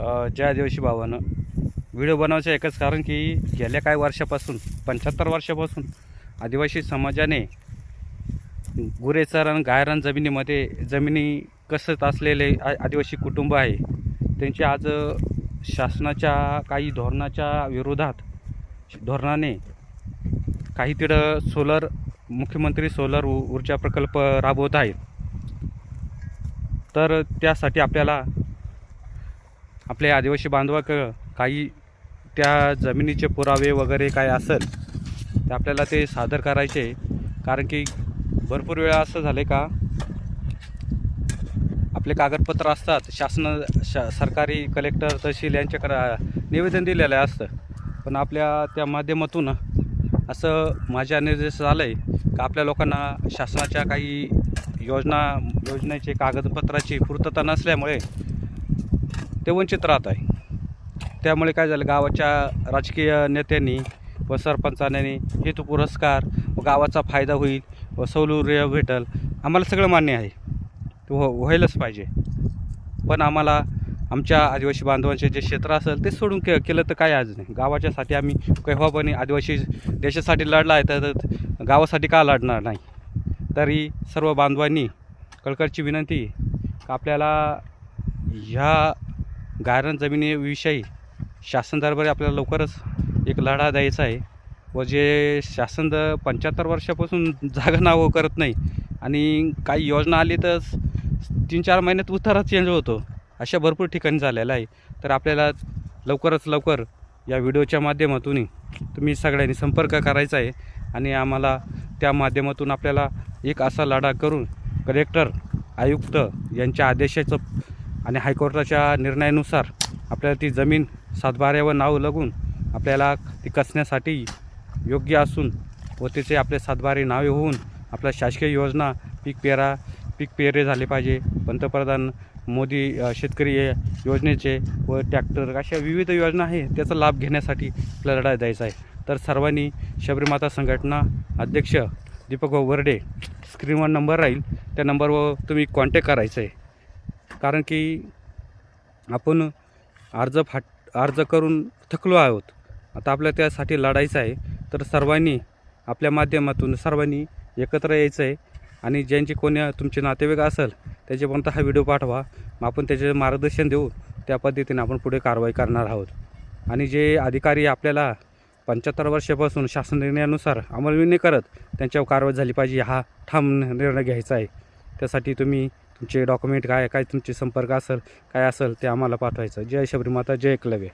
ज्या जय आदिवासी भावानं व्हिडिओ बनवायचं एकच कारण की गेल्या काही वर्षापासून पंच्याहत्तर वर्षापासून आदिवासी समाजाने गुरेचरण गायरण जमिनीमध्ये जमिनी कसत असलेले आदिवासी कुटुंब आहे. त्यांची आज शासनाच्या काही धोरणाच्या विरोधात धोरणाने काही तिथं सोलर मुख्यमंत्री सोलर ऊर्जा प्रकल्प राबवत आहेत. तर त्यासाठी आपल्याला आपले आदिवासी बांधवाक काही त्या जमिनीचे पुरावे वगैरे काय असेल ते आपल्याला ते सादर करायचे. कारण की भरपूर वेळा असं झालं का आपले कागदपत्र असतात शासन शा सरकारी कलेक्टर तहसील यांच्याकडे निवेदन दिलेलं असतं पण आपल्या त्या माध्यमातून असं माझ्या निर्देश झालं आहे का आपल्या लोकांना शासनाच्या काही योजना योजनेचे कागदपत्राची पूर्तता नसल्यामुळे ते वंचित राहत आहे. त्यामुळे काय झालं गावाच्या राजकीय नेत्यांनी व सरपंचांनी हेतू पुरस्कार व गावाचा फायदा होईल व सौलूर्य भेटल. आम्हाला सगळं मान्य आहे. ते हो व्हायलाच पाहिजे. पण आम्हाला आमच्या आदिवासी बांधवांचे जे क्षेत्र असेल ते सोडून के केलं तर काय आज नाही. गावाच्यासाठी आम्ही केव्हापणे आदिवासी देशासाठी लढला आहे तर गावासाठी का लढणार नाही? तरी सर्व बांधवांनी कळकळची विनंती आपल्याला ह्या गारण जमिनीविषयी शासन दरबारी आपल्याला लवकरच एक लढा द्यायचा आहे व जे शासन द पंच्याहत्तर वर्षापासून जागा नावं करत नाही आणि काही योजना आली तर तीन चार महिन्यात उतारा चेंज होतो अशा भरपूर ठिकाणी झालेलं आहे. तर आपल्याला लवकरच लवकर या व्हिडिओच्या माध्यमातून तुम्ही सगळ्यांनी संपर्क करायचा आहे आणि आम्हाला त्या माध्यमातून आपल्याला एक असा लढा करून कलेक्टर आयुक्त यांच्या आदेशाचं आणि हायकोर्टाच्या निर्णयानुसार आपल्याला ती जमीन सातबाऱ्यावर नाव लागून आपल्याला ती कसण्यासाठी योग्य असून व तिचे आपले सातबारे नावे होऊन आपल्या शासकीय योजना पीक पेरा पीक पेरे झाले पाहिजे. पंतप्रधान मोदी शेतकरी योजनेचे व ट्रॅक्टर अशा विविध योजना आहे त्याचा लाभ घेण्यासाठी आपल्याला लढा द्यायचा आहे. तर सर्वांनी शबरीमाता संघटना अध्यक्ष दीपक भाऊ स्क्रीनवर नंबर राहील. त्या नंबरवर तुम्ही कॉन्टॅक्ट करायचं आहे. कारण की आपण अर्ज फाट अर्ज करून थकलो आहोत. आता आपल्या त्यासाठी लढायचं आहे. तर सर्वांनी आपल्या माध्यमातून सर्वांनी एकत्र यायचं आहे. आणि ज्यांचे कोणी तुमचे नातेवाईक असेल त्याच्यापर्यंत हा व्हिडिओ पाठवा. मग आपण त्याचे मार्गदर्शन देऊ. त्या पद्धतीने आपण पुढे कारवाई करणार आहोत. आणि जे अधिकारी आपल्याला पंच्याहत्तर वर्षापासून शासन निर्णयानुसार अंमलबजावणी करत त्यांच्यावर कारवाई झाली पाहिजे हा ठाम निर्णय घ्यायचा आहे. त्यासाठी तुम्ही तुमचे डॉक्युमेंट काय काय तुमचे संपर्क असेल काय असेल ते आम्हाला पाठवायचं. जय शबरीमाता जय एकलव्य.